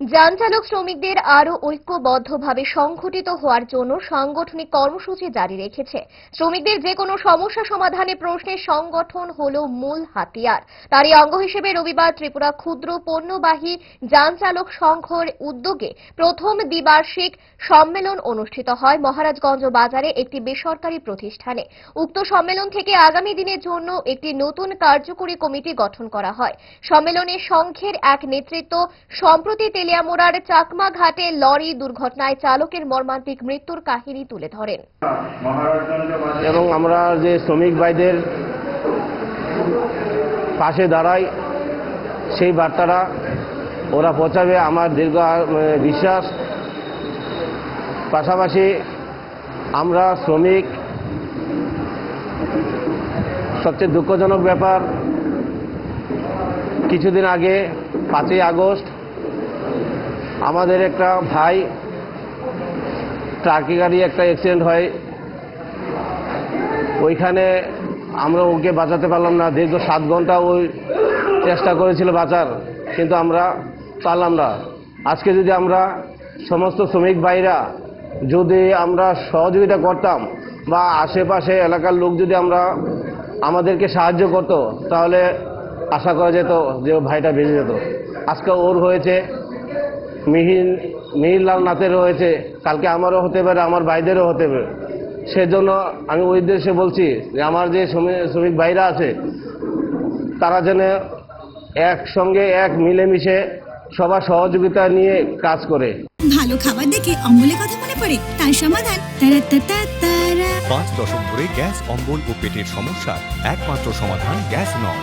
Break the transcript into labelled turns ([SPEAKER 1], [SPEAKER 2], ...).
[SPEAKER 1] যান চালক শ্রমিকদের আরও ঐক্যবদ্ধভাবে সংঘটিত হওয়ার জন্য সাংগঠনিক কর্মসূচি জারি রেখেছে। শ্রমিকদের যে কোনো সমস্যা সমাধানে প্রশ্নের সংগঠন হল মূল হাতিয়ার। তারই অঙ্গ হিসেবে রবিবার ত্রিপুরা ক্ষুদ্র পণ্যবাহী যান চালক সংঘের উদ্যোগে প্রথম দ্বিবার্ষিক সম্মেলন অনুষ্ঠিত হয় মহারাজগঞ্জ বাজারে একটি বেসরকারি প্রতিষ্ঠানে। উক্ত সম্মেলন থেকে আগামী দিনের জন্য একটি নতুন কার্যকরী কমিটি গঠন করা হয়। সম্মেলনে সংঘের এক নেতৃত্ব সম্প্রতি তেলিয়ামোড়ার চাকমা ঘাটে লরি দুর্ঘটনায় চালকের মর্মান্তিক মৃত্যুর কাহিনী তুলে ধরেন।
[SPEAKER 2] এবং আমরা যে শ্রমিক ভাইদের পাশে দাঁড়াই, সেই বার্তাটা ওরা পৌঁছাবে আমার দীর্ঘ বিশ্বাস। পাশাপাশি আমরা শ্রমিক, সবচেয়ে দুঃখজনক ব্যাপার, কিছুদিন আগে পাঁচই আগস্ট আমাদের একটা ভাই ট্রাকে গাড়ি একটা অ্যাক্সিডেন্ট হয়। ওইখানে আমরা ওকে বাঁচাতে পারলাম না। দীর্ঘ সাত ঘণ্টা ওই চেষ্টা করেছিল বাঁচার, কিন্তু আমরা পারলাম না। আজকে যদি আমরা সমস্ত শ্রমিক ভাইরা যদি আমরা সহযোগিতা করতাম বা আশেপাশে এলাকার লোক যদি আমরা আমাদেরকে সাহায্য করতো, তাহলে আশা করা যেত যে ভাইটা বেঁচে যেত। আজকে ওর হয়েছে মিহির মিহিরলাল নাথের হয়েছে কালকে আমারও হতে পারে আমার ভাইদেরও হতে পারে। সেজন্য আমি ওই উদ্দেশ্যে বলছি যে আমার যে শ্রমি- শ্রমিক ভাইরা আছে তারা যেন একসঙ্গে এক মিলেমিশে সবার সহযোগিতা নিয়ে কাজ করে।
[SPEAKER 3] ভালো খাবার দেখে অম্বলের কথা মনে পড়ে তার সমাধান।
[SPEAKER 4] পাঁচ দশক ধরে গ্যাস অম্বল ও পেটের সমস্যার একমাত্র সমাধান গ্যাস নল